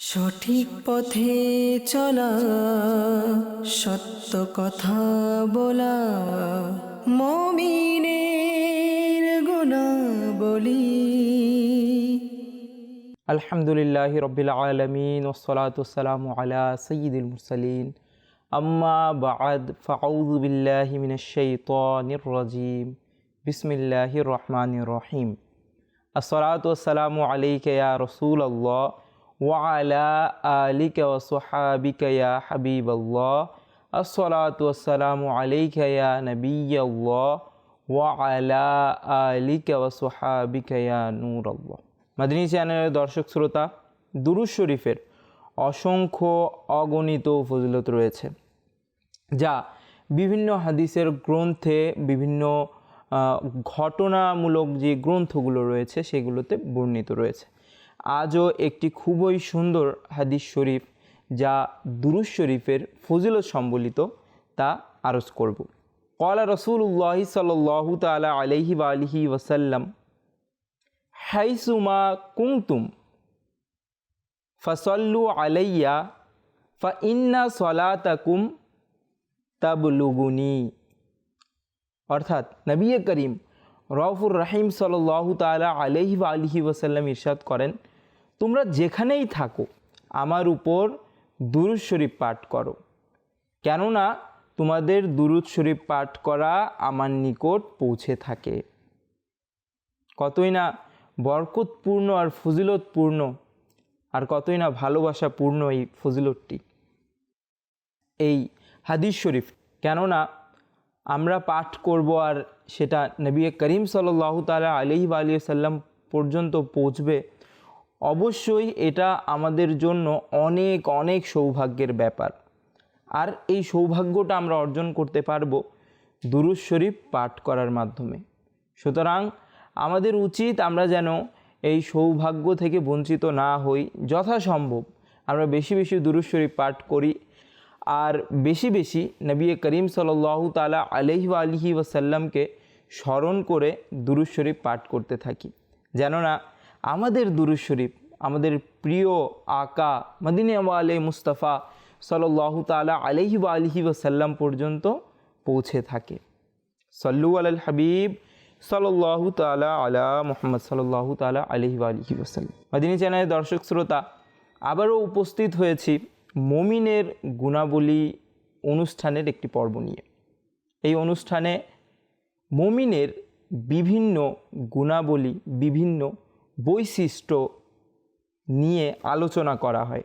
সঠিক পথে চলা, সত্য কথা বলা, মমিনের গুণা বলি আলহামদুলিল্লাহ রবিল আলমিন ওসলাতাম আলা সঈদুল মুরসালিন। আম্মা বাদ, ফাউযু বিল্লাহি মিনাশ শাইতানির রাজিম। বিসমিল্লাহির রহমানির রহিম। আসসালাতু ওয়াসসালামু আলাইকা ইয়া ওয়া আলা আলিকা ওয়া সাহাবিকা হাবিবাল্লাহ আসসালাতু ওয়াসসালামু আলাইকা নাবিয়াল্লাহ ওয়া আলা আলিকা ওয়া সাহাবিকা নূরাল্লাহ মাদিনী চ্যানেলের দর্শক শ্রোতা দুরুজ শরীফের অসংখ্য অগণিত ফজিলত রয়েছে, যা বিভিন্ন হাদিসের গ্রন্থে বিভিন্ন ঘটনামূলক যে গ্রন্থগুলো রয়েছে সেগুলোতে বর্ণিত রয়েছে। আজও একটি খুবই সুন্দর হাদিস শরীফ যা দুরুজ শরীফের ফজিলত সম্বলিত তা আরজ করব। কলা রসুল্লাহ সাল্লাহ তালা আলহি আলহি ওসাল্লাম হাইসুমা কুংতুম ফসল্লু আলাইয়া ফা ইন্না সলাতাকুম তাবলুগুনি। অর্থাৎ নবী করিম রফুর রাহিম সাল্লাহ তালা আলহি আলহি ওসাল্লাম ইরশাদ করেন তোমরা যেখানেই থাকো, আমার উপর দুরুদ শরীফ পাঠ করো। কেননা তোমাদের দুরুদ শরীফ পাঠ করা আমার নিকট পৌঁছে থাকে। কতই না বরকতপূর্ণ আর ফজিলতপূর্ণ, আর কতই না ভালোবাসাপূর্ণ এই ফজিলতটি। এই হাদিস শরীফ, কেননা আমরা পাঠ করব আর সেটা নবী করিম সাল্লাহ তালা আলী সাল্লাম পর্যন্ত পৌঁছবে অবশ্যই এটা আমাদের জন্য অনেক অনেক সৌভাগ্যের ব্যাপার। আর এই সৌভাগ্যটা আমরা অর্জন করতে পারব দুরুজ শরীফ পাঠ করার মাধ্যমে। সুতরাং আমাদের উচিত আমরা যেন এই সৌভাগ্য থেকে বঞ্চিত না হই, যথাসম্ভব আমরা বেশি বেশি দুরুজ শরীফ পাঠ করি। আর বেশি বেশি নবী করিম সাল্লাহ তালা আলহি আলহি ওসাল্লামকে স্মরণ করে দুরুজ শরীফ পাঠ করতে থাকি। যেন না আমাদের দুরুজ শরীফ, আমাদের প্রিয় আকা মদিনে আলে মুস্তাফা সাল্লাহ তালা আলহি বা আলহি ওসাল্লাম পর্যন্ত পৌঁছে থাকে। সল্লু আল হাবিব সাল্লাহ তালা আলা মোহাম্মদ সাল্লাহ তালা আলহি আলহি ওসাল্লাম মদিনী চ্যানেলের দর্শক শ্রোতা, আবারও উপস্থিত হয়েছি মমিনের গুণাবলী অনুষ্ঠানের একটি পর্ব নিয়ে। এই অনুষ্ঠানে মমিনের বিভিন্ন গুণাবলী, বিভিন্ন বৈশিষ্ট্য নিয়ে আলোচনা করা হয়।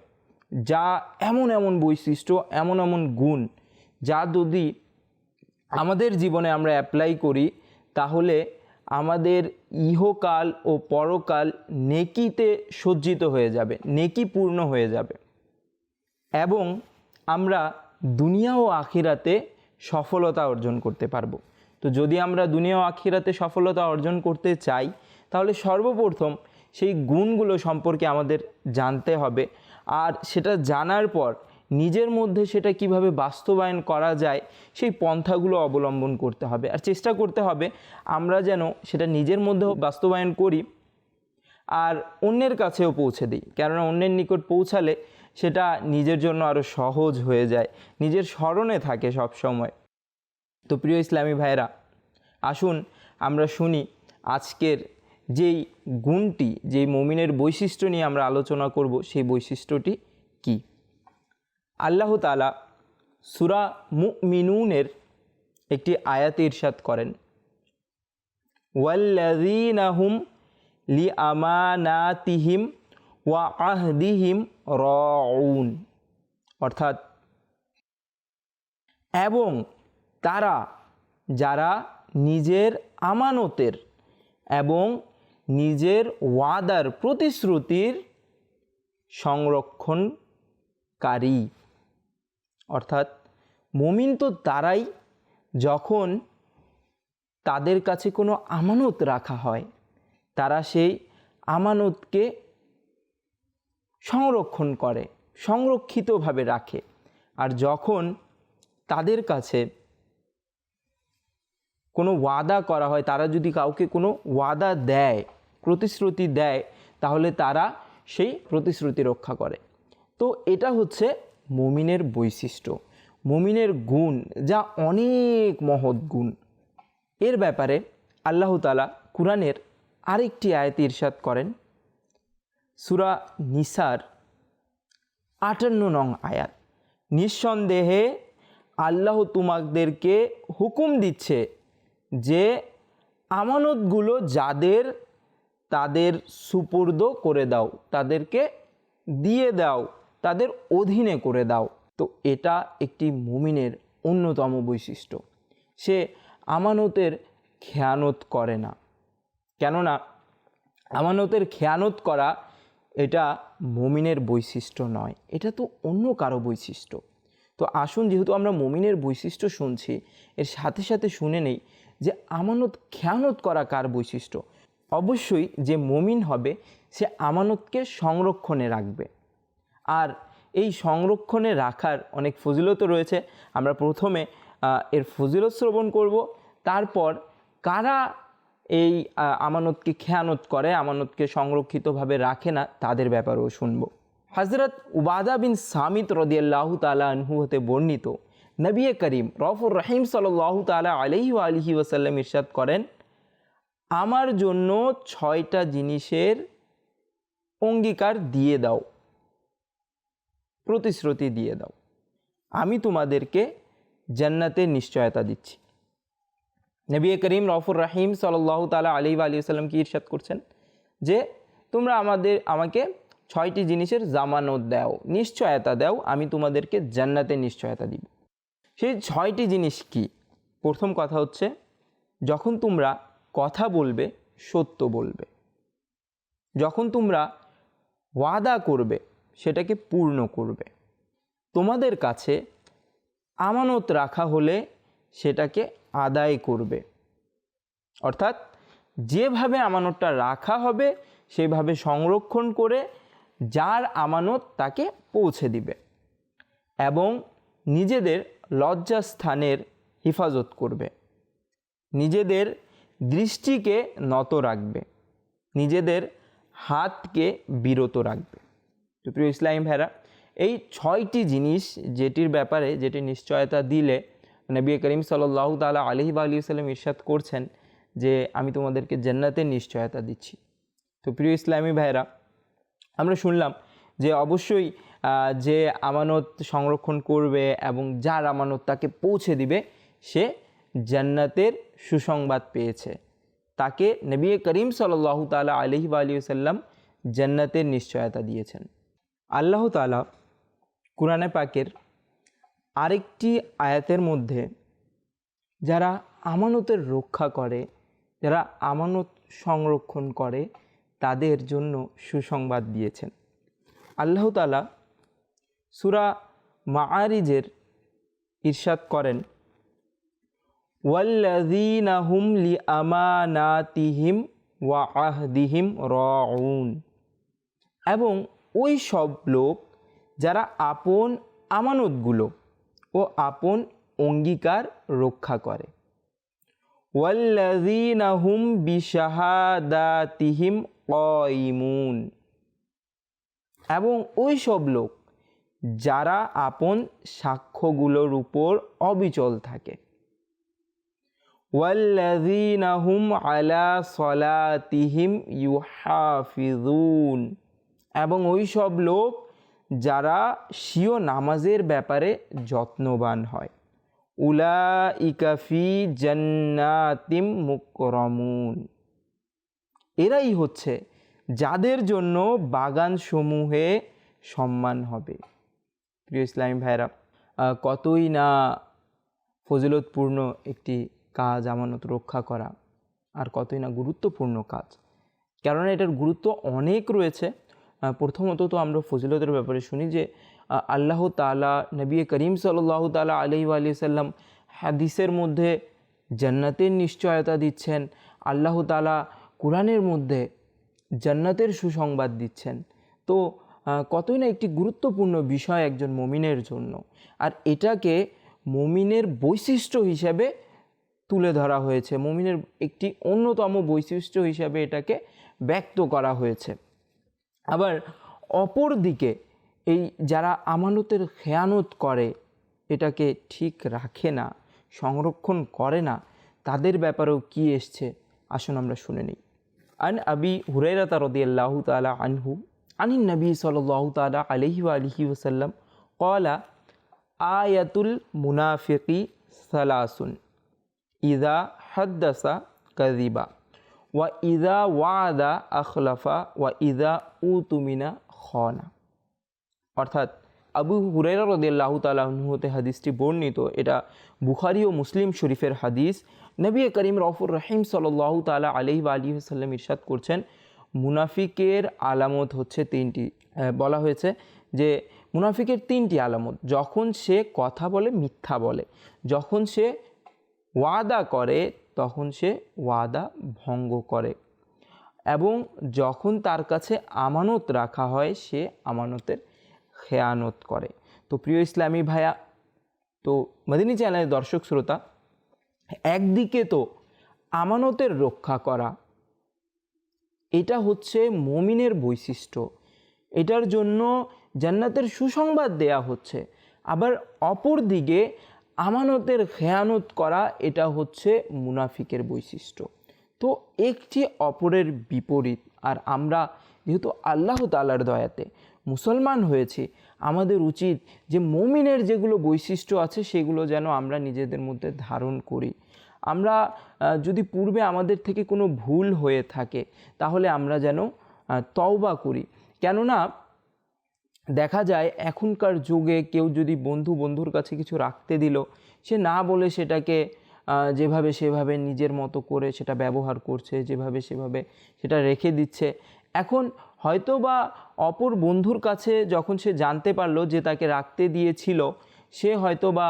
যা এমন এমন বৈশিষ্ট্য, এমন এমন গুণ, যা যদি আমাদের জীবনে আমরা অ্যাপ্লাই করি, তাহলে আমাদের ইহকাল ও পরকাল নেকিতে সজ্জিত হয়ে যাবে নেকি পূর্ণ হয়ে যাবে। এবং আমরা দুনিয়া ও আখিরাতে সফলতা অর্জন করতে পারব। তো যদি আমরা দুনিয়া ও আখিরাতে সফলতা অর্জন করতে চাই তাহলে সর্বপ্রথম সেই গুণগুলো সম্পর্কে আমাদের জানতে হবে। আর সেটা জানার পর নিজের মধ্যে সেটা কীভাবে বাস্তবায়ন করা যায়, সেই পন্থাগুলো অবলম্বন করতে হবে। আর চেষ্টা করতে হবে আমরা যেন সেটা নিজের মধ্যেও বাস্তবায়ন করি আর অন্যের কাছেও পৌঁছে দিই। কেননা অন্যের নিকট পৌঁছালে সেটা নিজের জন্য আরও সহজ হয়ে যায়, নিজের স্মরণে থাকে সব সময় তো প্রিয় ইসলামী ভাইরা আসুন আমরা শুনি আজকের যেই গুণটি, যেই মমিনের বৈশিষ্ট্য নিয়ে আমরা আলোচনা করব, সেই বৈশিষ্ট্যটি কি? আল্লাহ তালা সুরা মুমিনুনের একটি আয়াতে ইরশাদ করেন। ওয়াল্লাযীনাহুম লি আমানাতিহিম ওয়া আহদিহিম রাউন। অর্থাৎ, এবং তারা, যারা নিজের আমানতের এবং নিজের ওয়াদার প্রতিশ্রুতির সংরক্ষণকারী। অর্থাৎ মুমিন তো তারাই যখন তাদের কাছে কোনো আমানত রাখা হয়, তারা সেই আমানতকে সংরক্ষণ করে, সংরক্ষিতভাবে রাখে। আর যখন তাদের কাছে কোনো ওয়াদা করা হয়, তারা যদি কাউকে কোনো ওয়াদা দেয়, প্রতিশ্রুতি দেয়, তাহলে তারা সেই প্রতিশ্রুতি রক্ষা করে। তো এটা হচ্ছে মুমিনের বৈশিষ্ট্য। মুমিনের গুণ যা অনেক মহৎ গুণ। এর ব্যাপারে আল্লাহ তালা কোরআনের আরেকটি আয়াতে ইরশাদ করেন। সুরা নিসার আটান্ন নং আয়াত। নিঃসন্দেহে আল্লাহ তোমাদেরকে হুকুম দিচ্ছে যে আমানতগুলো যাদের, তাদের সুপর্দ করে দাও, তাদেরকে দিয়ে দাও, তাদের অধীনে করে দাও। তো এটা একটি মুমিনের অন্যতম বৈশিষ্ট্য। সে আমানতের খেয়ানত করে না। কেননা আমানতের খেয়ানত করা এটা মমিনের বৈশিষ্ট্য নয়, এটা তো অন্য কারও বৈশিষ্ট্য। তো আসুন, যেহেতু আমরা মমিনের বৈশিষ্ট্য শুনছি, এর সাথে সাথে শুনে নেই যে আমানত খেয়ানত করা কার বৈশিষ্ট্য? অবশ্যই যে মমিন হবে, সে আমানতকে সংরক্ষণে রাখবে। আর এই সংরক্ষণে রাখার অনেক ফজিলত রয়েছে। আমরা প্রথমে এর ফজিলত শ্রবণ করব। তারপর কারা এই আমানতকে খেয়ানত করে, আমানতকে সংরক্ষিতভাবে রাখে না, তাদের ব্যাপারেও শুনব। হজরত উবাদা বিন সামিত রদিয়াল্লাহ তালা আনহু হতে বর্ণিত নবী করিম রফুর রহিম সাল্লাহ তালা আলহি আলহি ওসাল্লাম ইরশাদ করেন, আমার জন্য ছয়টা জিনিসের অঙ্গীকার দিয়ে দাও, প্রতিশ্রুতি দিয়ে দাও। আমি তোমাদেরকে জান্নাতের নিশ্চয়তা দিচ্ছি। নবী করিম রফুর রাহিম সাল্লাহ তালা আলী আলী সাল্লাম কি ইরশাদ করছেন? যে, তোমরা আমাদের, আমাকে ছয়টি জিনিসের জামানত দাও, নিশ্চয়তা দাও, আমি তোমাদেরকে জান্নাতের নিশ্চয়তা দিব। সেই ছয়টি জিনিস কি? প্রথম কথা হচ্ছে, যখন তোমরা কথা বলবে, সত্য বলবে। যখন তোমরা ওয়াদা করবে, সেটাকে পূর্ণ করবে। তোমাদের কাছে আমানত রাখা হলে সেটাকে আদায় করবে। অর্থাৎ, যেভাবে আমানতটা রাখা হবে, সেভাবে সংরক্ষণ করে যার আমানত তাকে পৌঁছে দিবে। এবং নিজেদের লজ্জাস্থানের হেফাজত করবে। নিজেদের দৃষ্টিকে নত রাখবে। নিজেদের হাতকে বিরত রাখবে। তো প্রিয় ইসলাম ভাইরা, এই ছয়টি জিনিস যেটির ব্যাপারে যেটি নিশ্চয়তা দিলে নবী করিম সাল্লাহ তালা আলহি আলী সাল্লাম ইরশাদ করছেন যে আমি তোমাদেরকে জান্নাতের নিশ্চয়তা দিচ্ছি। তো প্রিয় ইসলামী ভাইরা, আমরা শুনলাম যে অবশ্যই যে আমানত সংরক্ষণ করবে এবং যার আমানত তাকে পৌঁছে দিবে, সে জান্নাতের সুসংবাদ পেয়েছে। তাকে নবী করিম সাল্লাহ তালা আলহি আলী সাল্লাম জান্নাতের নিশ্চয়তা দিয়েছেন। আল্লাহ তালা কোরআনে পাকের আরেকটি আয়াতের মধ্যে যারা আমানতের রক্ষা করে, যারা আমানত সংরক্ষণ করে, তাদের জন্য সুসংবাদ দিয়েছেন। আল্লাহ তালা সুরা মাআরিজের ইরশাদ করেন, ওয়াল্লাযীনা লি আমানাতিহিম ওয়া আহদিহিম রাউন এবং ওই সব লোক যারা আপন আমানতগুলো ও আপন অঙ্গীকার রক্ষা করে। ওয়াল্লাযীনা হুম বিশাহাদাতিহিম এবং ওই সব লোক যারা আপন সাক্ষ্যগুলোর উপর অবিচল থাকে। ওয়াল্লাযীনা হুম আলা সলাতিহিম ইউহাফিজুন এবং ওই সব লোক যারা স্বীয় নামাজের ব্যাপারে যত্নবান হয়। উলা ইকাফি জান্নাতিম মুকরমুন। এরাই হচ্ছে যাদের জন্য বাগান সমূহে সম্মান হবে। প্রিয় ইসলামী ভাইরা কতই না ফজিলতপূর্ণ একটি কাজ আমানত রক্ষা করা আর কতই না গুরুত্বপূর্ণ কাজ। কেননা এটার গুরুত্ব অনেক রয়েছে। প্রথমত তো আমরা ফজিলতের ব্যাপারে শুনি যে আল্লাহ তালা নবী করিম সাল্লাহ তালা আলহি আলি সাল্লাম হাদিসের মধ্যে জান্নাতের নিশ্চয়তা দিচ্ছেন। আল্লাহ তালা কোরআনের মধ্যে জান্নাতের সুসংবাদ দিচ্ছেন। তো কতই না একটি গুরুত্বপূর্ণ বিষয় একজন মমিনের জন্য। আর এটাকে মমিনের বৈশিষ্ট্য হিসাবে তুলে ধরা হয়েছে। মমিনের একটি অন্যতম বৈশিষ্ট্য হিসাবে এটাকে ব্যক্ত করা হয়েছে। আবার অপর দিকে এই যারা আমানতের খেয়ানত করে, এটাকে ঠিক রাখে না, সংরক্ষণ করে না, তাদের ব্যাপারেও কি এসছে? আসুন আমরা শুনে নিই। আন আবি হুরাইরাতা রদিয়াল্লাহু তাআলা আনহু আনিন নবী সাল্লাল্লাহু তাআলা আলাইহি ওয়া আলিহি ওয়াসাল্লাম ক্বালা, আয়াতুল মুনাফিকি সালাসুন ইদা হাদ্দাসা কাযিবা, ওয়া ইদা ওয়াদা আখলাফা, ওয়া ইদা উতুমিনা খনা। অর্থাৎ আবু হুরাইরা রদিয়াল্লাহ তালাহু হাদিসটি বর্ণিত। এটা বুখারি ও মুসলিম শরীফের হাদিস। নবী করিম রফুর রহিম সাল্লাহ তালা আলহি আলী সাল্লাম ইরশাদ করছেন মুনাফিকের আলামত হচ্ছে তিনটি। বলা হয়েছে যে মুনাফিকের তিনটি আলামত, যখন সে কথা বলে, মিথ্যা বলে। যখন সে ওয়াদা করে, তখন সে ওয়াদা ভঙ্গ করে। এবং যখন তার কাছে আমানত রাখা হয়, সে আমানতের খেয়ানত করে। তো প্রিয় ইসলামী ভাইয়া, তো মদিনী চ্যানেলের দর্শক, শ্রোতা, একদিকে তো আমানতের রক্ষা করা এটা হচ্ছে মমিনের বৈশিষ্ট্য। এটার জন্য জান্নাতের সুসংবাদ দেয়া হচ্ছে। আবার অপর দিকে আমানতের খেয়ানত করা এটা হচ্ছে মুনাফিকের বৈশিষ্ট্য। তো একটি অপরের বিপরীত, আর আমরা যেহেতু আল্লাহ তালার দয়াতে মুসলমান হয়েছি, আমাদের উচিত যে মমিনের যেগুলো বৈশিষ্ট্য আছে সেগুলো যেন আমরা নিজেদের মধ্যে ধারণ করি। আমরা যদি পূর্বে আমাদের থেকে কোনো ভুল হয়ে থাকে, তাহলে আমরা যেন তওবা করি। কেননা, দেখা যায় এখনকার যুগে কেউ যদি বন্ধু বন্ধুর কাছে কিছু রাখতে দিল, সে না বলে সেটাকে যেভাবে সেভাবে নিজের মতো করে সেটা ব্যবহার করছে, যেভাবে সেভাবে সেটা রেখে দিচ্ছে। এখন হয়তো বা অপর বন্ধুর কাছে যখন সে জানতে পারল যে তাকে রাখতে দিয়েছিল, সে হয়তো বা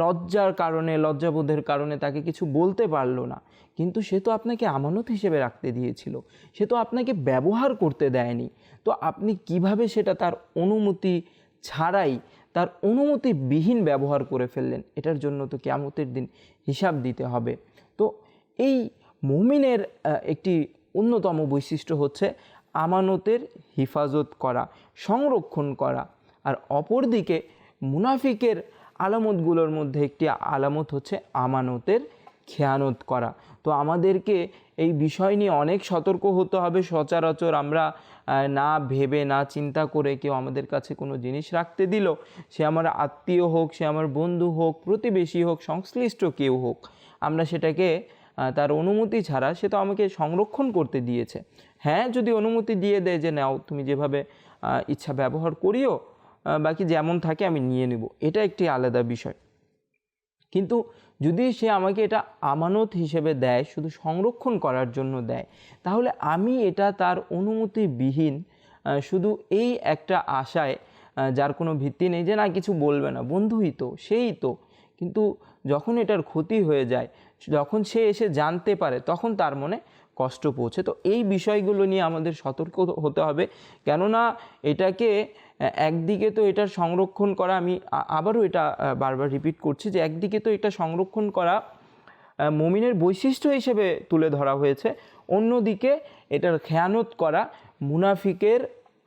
লজ্জার কারণে, লজ্জাবোধের কারণে তাকে কিছু বলতে পারল না। কিন্তু সে তো আপনাকে আমানত হিসেবে রাখতে দিয়েছিল। সে তো আপনাকে ব্যবহার করতে দেয়নি। তো আপনি কীভাবে সেটা তার অনুমতি ছাড়াই, তার অনুমতিবিহীন ব্যবহার করে ফেললেন? এটার জন্য তো কেয়ামতের দিন হিসাব দিতে হবে। তো এই মুমিনের একটি অন্যতম বৈশিষ্ট্য হচ্ছে আমানতের হিফাজত করা, সংরক্ষণ করা। আর অপরদিকে মুনাফিকের আলামতগুলোর মধ্যে একটি আলামত হচ্ছে আমানতের খেয়ানত করা। তো আমাদেরকে এই বিষয় নিয়ে অনেক সতর্ক হতে হবে, সচরাচর আমরা না ভেবে, না চিন্তা করে কেউ আমাদের কাছে কোনো জিনিস রাখতে দিল। সে আমার আত্মীয় হোক, সে আমার বন্ধু হোক, প্রতিবেশী হোক, সংশ্লিষ্ট কেউ হোক, আমরা সেটাকে তার অনুমতি ছাড়া সে তো আমাকে সংরক্ষণ করতে দিয়েছে। হ্যাঁ যদি অনুমতি দিয়ে দেয় যে, নাও, তুমি যেভাবে ইচ্ছা ব্যবহার করিও বাকি যেমন থাকে আমি নিয়ে নেব। এটা একটি আলাদা বিষয়। কিন্তু যদি সে আমাকে এটা আমানত হিসেবে দেয়, শুধু সংরক্ষণ করার জন্য দেয়, তাহলে আমি এটা তার অনুমতিবিহীন শুধু এই একটা আশায় যার কোনো ভিত্তি নেই যে না, কিছু বলবে না। বন্ধুই তো, সেই তো। কিন্তু যখন এটার ক্ষতি হয়ে যায়, যখন সে এসে জানতে পারে, তখন তার মনে কষ্ট পৌঁছে। তো এই বিষয়গুলো নিয়ে আমাদের সতর্ক হতে হবে। কেননা এটাকে একদিকে তো এটার সংরক্ষণ করা, আমি আবারও এটা বারবার রিপিট করছি যে একদিকে তো এটা সংরক্ষণ করা মমিনের বৈশিষ্ট্য হিসেবে তুলে ধরা হয়েছে, অন্যদিকে এটার খেয়ানত করা মুনাফিকের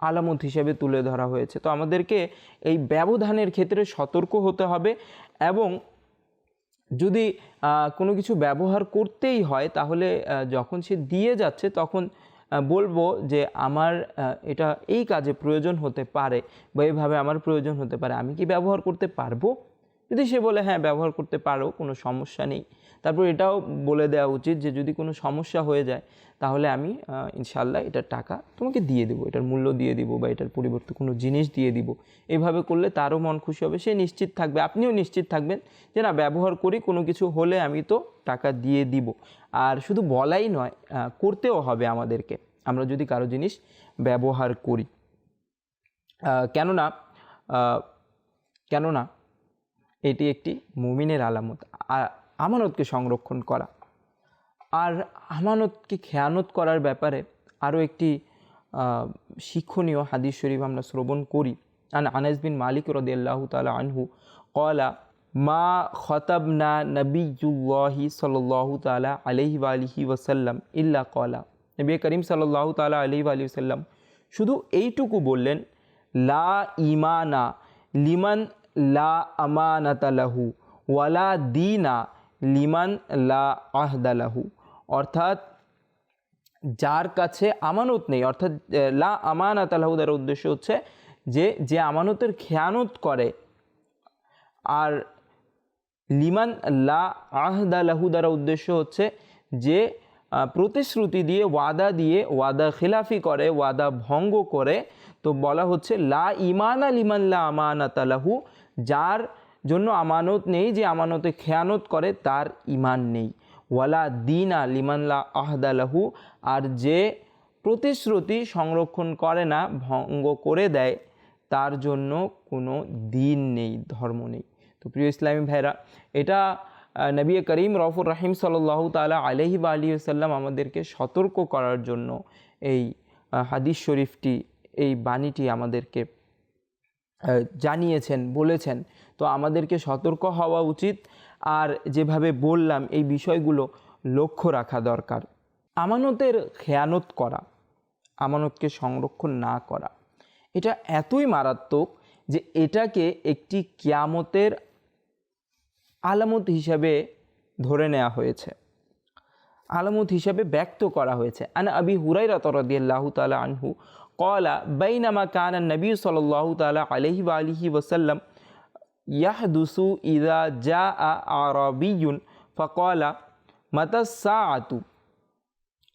আলামত হিসেবে তুলে ধরা হয়েছে। তো আমাদেরকে এই ব্যবধানের ক্ষেত্রে সতর্ক হতে হবে এবং যদি কোনো কিছু ব্যবহার করতেই হয়, তাহলে যখন সে দিয়ে যাচ্ছে, তখন বলব যে আমার এটা এই কাজে প্রয়োজন হতে পারে বা এইভাবে আমার প্রয়োজন হতে পারে। আমি কি ব্যবহার করতে পারব? যদি সে বলে হ্যাঁ ব্যবহার করতে পারো, কোনো সমস্যা নেই। তারপর এটাও বলে দেওয়া উচিত যে, যদি কোনো সমস্যা হয়ে যায়, তাহলে আমি ইনশাল্লাহ এটার টাকা তোমাকে দিয়ে দেবো, এটার মূল্য দিয়ে দিব বা এটার পরিবর্তে কোনো জিনিস দিয়ে দিব। এইভাবে করলে তারও মন খুশি হবে, সে নিশ্চিত থাকবে, আপনিও নিশ্চিত থাকবেন যে, না, ব্যবহার করি, কোনো কিছু হলে আমি তো টাকা দিয়ে দিব। আর শুধু বলাই নয় করতেও হবে আমাদেরকে। আমরা যদি কারও জিনিস ব্যবহার করি কেননা কেননা এটি একটি মুমিনের আলামত। আর আমানতকে সংরক্ষণ করা। আর আমানতকে খেয়ানত করার ব্যাপারে আরও একটি শিক্ষণীয় হাদিস শরীফ আমরা শ্রবণ করি। আন আনাস বিন মালিক রদিয়াল্লাহু তালা আনহু কলা মা খতাবনা নবীজুল্লাহি সাল্লাল্লাহু তালা আলহি আলিহি ওসাল্লাম ইল্লা কলা নবী করিম সাল্লাল্লাহু তালা আলহি আলি ওসাল্লাম শুধু এইটুকু বললেন, লা ইমানা লিমান লা আমানাতালাহু ওয়ালা দিনা লিমান লা আহদালাহু অর্থাৎ যার কাছে আমানত নেই, অর্থাৎ লা আমানাত দ্বারা উদ্দেশ্য হচ্ছে যে যে আমানতের খেয়ানত করে, আর লিমান লা আহদা দ্বারা উদ্দেশ্য হচ্ছে যে প্রতিশ্রুতি দিয়ে, ওয়াদা দিয়ে, ওয়াদা খিলাফি করে, ওয়াদা ভঙ্গ করে, তো বলা হচ্ছে লা ইমান ইমানা লিমান লা আমানাত লাহু যার জন্য আমানত নেই যে আমানতে খেয়ানত করে, তার ইমান নেই। ওয়ালা দিনা লিমানলা আহদালাহু আর যে প্রতিশ্রুতি সংরক্ষণ করে না, ভঙ্গ করে দেয়, তার জন্য কোনো দিন নেই, ধর্ম নেই। তো প্রিয় ইসলামী ভাইরা, এটা নবী করিম রফুর রাহিম সাল্লাহ তালা আলহি বা আলী সাল্লাম আমাদেরকে সতর্ক করার জন্য এই হাদিস শরীফটি, এই বাণীটি আমাদেরকে জানিয়েছেন, বলেছেন। তো আমাদেরকে সতর্ক হওয়া উচিত আর যেভাবে বললাম, এই বিষয়গুলো লক্ষ্য রাখা দরকার। আমানতের খেয়ানত করা, আমানতকে সংরক্ষণ না করা, এটা এতই মারাত্মক যে এটাকে একটি কিয়ামতের আলামত হিসাবে ধরে নেওয়া হয়েছে। আলামত হিসাবে ব্যক্ত করা হয়েছে। আনা আবি হুরাইরাত রাদিয়াল্লাহু তাআলা আনহু قال بينما كان النبي صلى الله تعالى عليه وآله وسلم يحدث إذا جاء أعرابي فقال متى الساعة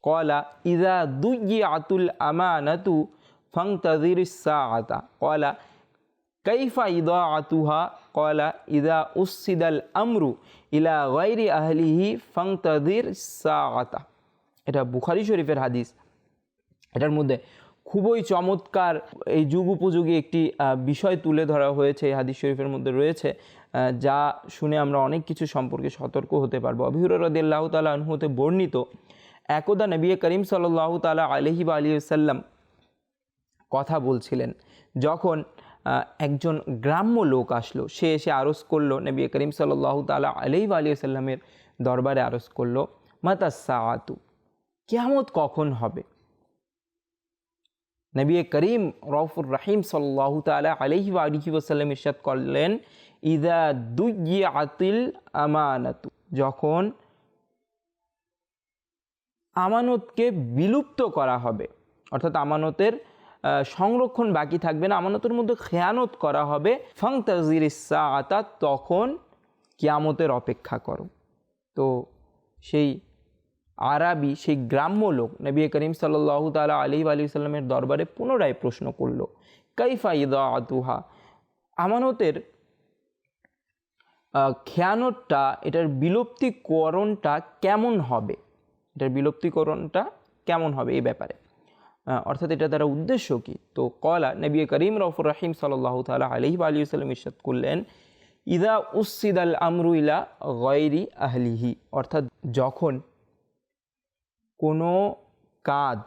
قال إذا ضيعت الأمانة فانتظر الساعة قال كيف إضاعتها قال إذا أسد الأمر إلى غير أهله فانتظر الساعة এটা বুখারি শরীফের হাদিস এটার মধ্যে খুবই চমৎকার এই যুগ উপযোগী একটি বিষয় তুলে ধরা হয়েছে, এই হাদিস শরীফের মধ্যে রয়েছে যা শুনে আমরা অনেক কিছু সম্পর্কে সতর্ক হতে পারব। অভিহুর রদিয়াল্লাহ তালা আনহুতে বর্ণিত, একদা নবী করিম সাল্লাহ তালা আলহি বা আলী সাল্লাম কথা বলছিলেন, যখন একজন গ্রাম্য লোক আসলো, সে এসে আরজ করল, নবী করিম সাল্লাহ তালা আলহি বা আলী সাল্লামের দরবারে আরজ করল মাতা সাআতু, কেয়ামত কখন হবে? নবী করিম রফুর রাহিম সাল্লাহ তালা আলহি আলহি ওসাল্লাম ইরশাদ করলেন ইদা দুই আতিল আমানাতু যখন আমানতকে বিলুপ্ত করা হবে, অর্থাৎ আমানতের সংরক্ষণ বাকি থাকবে না, আমানতের মধ্যে খেয়ানত করা হবে ফং তাজির আতা তখন কিয়ামতের অপেক্ষা করো। তো সেই আরাবি সেই গ্রাম্য লোক নবী করিম সাল্লাহ তালা আলি আলি সাল্লামের দরবারে পুনরায় প্রশ্ন করল, কাইফা ইদা আতুহা? আমানতের খেয়ানতটা, এটার বিলুপ্তিকরণটা কেমন হবে? এটার বিলুপ্তিকরণটা কেমন হবে এই ব্যাপারে? অর্থাৎ এটা দ্বারা উদ্দেশ্য কি? তো কলা নবী করিম রফুর রাহিম সাল্লাহ তালা আলহি আলী সাল্লাম ইরশাদ করলেন ইদা উসিদ আল আমরু ইলা গয়রি আহলিহি। অর্থাৎ যখন কোনো কাজ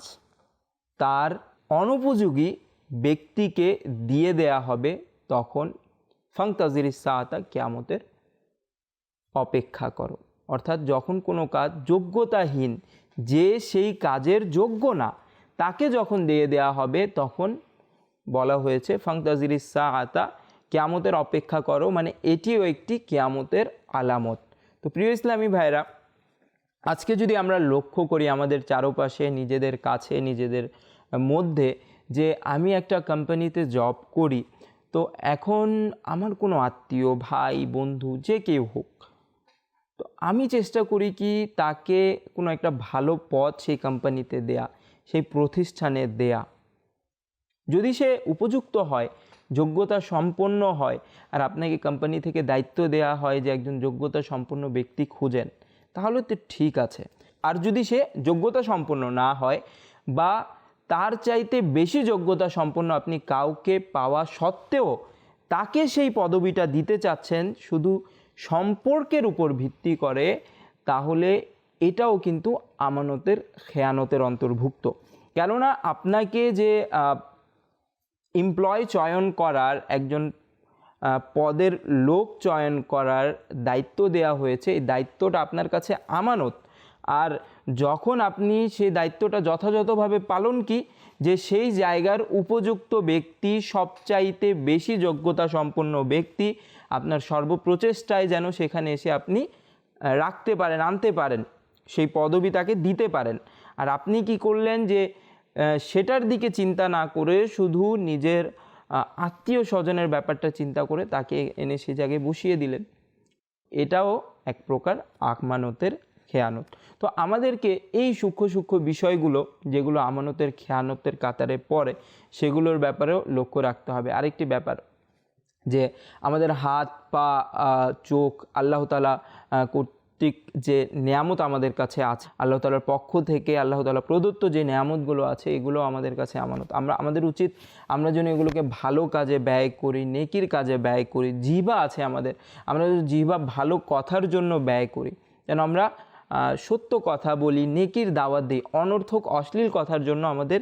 তার অনুপযোগী ব্যক্তিকে দিয়ে দেয়া হবে তখন ফাংতাজির সাহাতা কেয়ামতের অপেক্ষা করো। অর্থাৎ যখন কোনো কাজ যোগ্যতাহীন, যে সেই কাজের যোগ্য না, তাকে যখন দিয়ে দেয়া হবে তখন বলা হয়েছে ফাংতাজির সাহাতা কেয়ামতের অপেক্ষা করো মানে এটিও একটি কেয়ামতের আলামত। তো প্রিয় ইসলামী ভাইরা আজকে যদি আমরা লক্ষ্য করি আমাদের চারপাশে, নিজেদের কাছে, নিজেদের মধ্যে যে আমি একটা কোম্পানিতে জব করি, তো এখন আমার কোনো আত্মীয়, ভাই, বন্ধু যে কেউ হোক, তো আমি চেষ্টা করি কি তাকে কোনো একটা ভালো পদ সেই কোম্পানিতে দেয়া, সেই প্রতিষ্ঠানে দেয়া। যদি সে উপযুক্ত হয়, যোগ্যতা সম্পন্ন হয়, আর আপনাকে কোম্পানি থেকে দায়িত্ব দেয়া হয় যে একজন যোগ্যতা সম্পন্ন ব্যক্তি খুঁজেন তাহলে তো ঠিক আছে। আর যদি সে যোগ্যতা সম্পন্ন না হয় বা তার চাইতে বেশি যোগ্যতা সম্পন্ন আপনি কাউকে পাওয়া সত্ত্বেও তাকে সেই পদবিটা দিতে চাচ্ছেন শুধু সম্পর্কের উপর ভিত্তি করে, তাহলে এটাও কিন্তু আমানতের, খেয়ানতের অন্তর্ভুক্ত। কেননা আপনাকে যে এমপ্লয় চয়ন করার একজন পদের লোক চয়ন করার দায়িত্ব দেওয়া হয়েছে। এই দায়িত্বটা আপনার কাছে আমানত। আর যখন আপনি সেই দায়িত্বটা যথাযথভাবে পালন কি? যে সেই জায়গার উপযুক্ত ব্যক্তি, সবচাইতে বেশি যোগ্যতা সম্পন্ন ব্যক্তি আপনার সর্বপ্রচেষ্টায় যেন সেখানে এসে আপনি রাখতে পারেন, আনতে পারেন, সেই পদবি তাকে দিতে পারেন। আর আপনি কি করলেন যে সেটার দিকে চিন্তা না করে শুধু নিজের আত্মীয় স্বজনের ব্যাপারটা চিন্তা করে তাকে এনে সে জায়গায় বসিয়ে দিলেন। এটাও এক প্রকার আকমানতের খেয়ানত। তো আমাদেরকে এই সূক্ষ্ম সূক্ষ্ম বিষয়গুলো, যেগুলো আমানতের খেয়ানতের কাতারে পড়ে, সেগুলোর ব্যাপারেও লক্ষ্য রাখতে হবে। আরেকটি ব্যাপার, যে আমাদের হাত, পা চোখ, আল্লাহ তালা কর্তৃক যে নিয়ামত আমাদের কাছে আছে, আল্লাহ তালার পক্ষ থেকে, আল্লাহ তালা প্রদত্ত যে নিয়ামতগুলো আছে, এগুলো আমাদের কাছে আমানত। আমরা, আমাদের উচিত আমরা যেন এগুলোকে ভালো কাজে ব্যয় করি, নেকির কাজে ব্যয় করি, জিহ্বা আছে আমাদের। আমরা যদি জিহ্বা ভালো কথার জন্য ব্যয় করি, যেন আমরা সত্য কথা বলি, নেকির দাওয়াত দিই, অনর্থক, অশ্লীল কথার জন্য আমাদের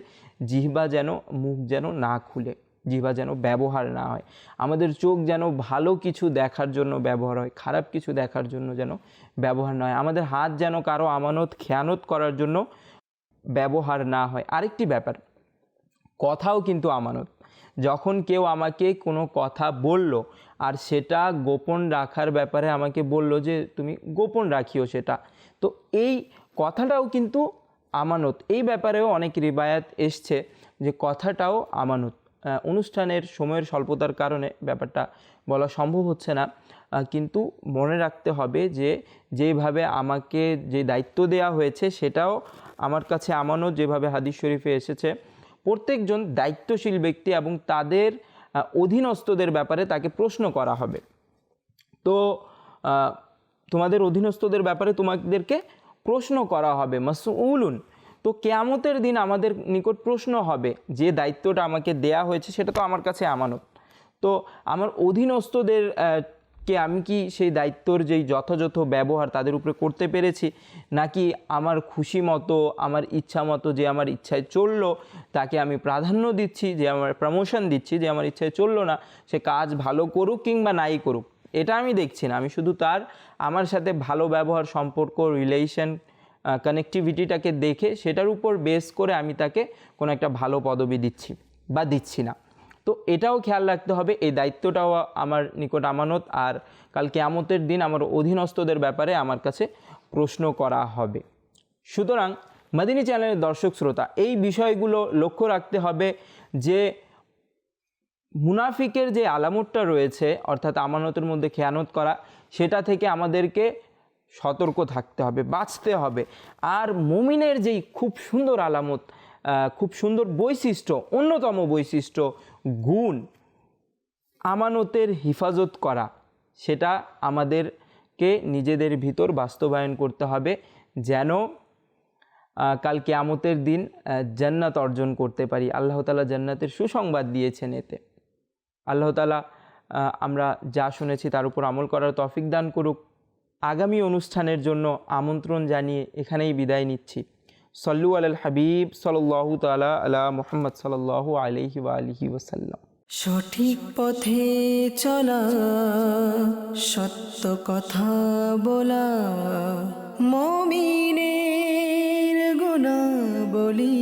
জিহ্বা যেন, মুখ যেন না খুলে। জিহ্বা যেন ব্যবহার না হয়। আমাদের চোখ যেন ভালো কিছু দেখার জন্য ব্যবহার হয়, খারাপ কিছু দেখার জন্য যেন ব্যবহার নয় আমাদের হাত যেন কারও আমানত, খেয়ানত করার জন্য ব্যবহার না হয়। আরেকটি ব্যাপার, কথাও কিন্তু আমানত। যখন কেউ আমাকে কোনো কথা বলল আর সেটা গোপন রাখার ব্যাপারে আমাকে বলল যে, তুমি গোপন রাখিও সেটা। তো এই কথাটাও কিন্তু আমানত। এই ব্যাপারেও অনেক রিবায়াত এসছে যে, কথাটাও আমানত। অনুষ্ঠানের সময়ের স্বল্পতার কারণে ব্যাপারটা বলা সম্ভব হচ্ছে না। কিন্তু মনে রাখতে হবে যে, যেভাবে আমাকে যে দায়িত্ব দেওয়া হয়েছে সেটাও আমার কাছে আমানত যেভাবে হাদিস শরীফে এসেছে, প্রত্যেকজন দায়িত্বশীল ব্যক্তি এবং তাদের অধীনস্থদের ব্যাপারে তাকে প্রশ্ন করা হবে। তো তোমাদের অধীনস্থদের ব্যাপারে তোমাদেরকে প্রশ্ন করা হবে। মাসউলুন তো কেয়ামতের দিন আমাদের নিকট প্রশ্ন হবে, যে দায়িত্বটা আমাকে দেয়া হয়েছে সেটা তো আমার কাছে আমানত। তো আমার অধীনস্থদের কে আমি কি সেই দায়িত্বর যেই যথাযথ ব্যবহার তাদের উপরে করতে পেরেছি, নাকি আমার খুশি মতো, আমার ইচ্ছা মতো যে আমার ইচ্ছায় চলল, তাকে আমি প্রাধান্য দিচ্ছি, যে আমার প্রমোশন দিচ্ছি, যে আমার ইচ্ছায় চলল না, সে কাজ ভালো করুক কিংবা নাই করুক, এটা আমি দেখছি না। আমি শুধু তার, আমার সাথে ভালো ব্যবহার, সম্পর্ক রিলেশন কানেক্টিভিটিটাকে দেখে সেটার উপর বেস করে আমি তাকে কোনো একটা ভালো পদবি দিচ্ছি বা দিচ্ছি না। তো এটাও খেয়াল রাখতে হবে, এই দায়িত্বটাও আমার নিকট আমানত, আর কাল কেয়ামতের দিন আমার অধীনস্থদের ব্যাপারে আমার কাছে প্রশ্ন করা হবে। সুতরাং মাদিনী চ্যানেলের দর্শক শ্রোতা, এই বিষয়গুলো লক্ষ্য রাখতে হবে যে মুনাফিকের যে আলামতটা রয়েছে, অর্থাৎ আমানতের মধ্যে খেয়ানত করা, সেটা থেকে আমাদেরকে সতর্ক থাকতে হবে, বাঁচতে হবে। আর মুমিনের যেই খুব সুন্দর আলামত খুব সুন্দর বৈশিষ্ট্য, অন্যতম বৈশিষ্ট্য, গুণ, আমানতের হিফাজত করা, সেটা আমাদেরকে নিজেদের ভিতর বাস্তবায়ন করতে হবে যেন কাল কেয়ামতের দিন জান্নাত অর্জন করতে পারি। আল্লাহ তালা জান্নাতের সুসংবাদ দিয়েছেন এতে। আল্লাহ তালা আমরা যা শুনেছি তার উপর আমল করার তফিক দান করুক। আগামী অনুষ্ঠানের জন্য আমন্ত্রণ জানিয়ে এখানেই বিদায় নিচ্ছি। সল্লু আল হাবিব সাল্লাহ তালা আলা মোহাম্মদ সাল্লাহ আলহি আলিহি ওসাল্লাম সঠিক পথে চলা, সত্য কথা বলা, মমিনের গুণা বলি।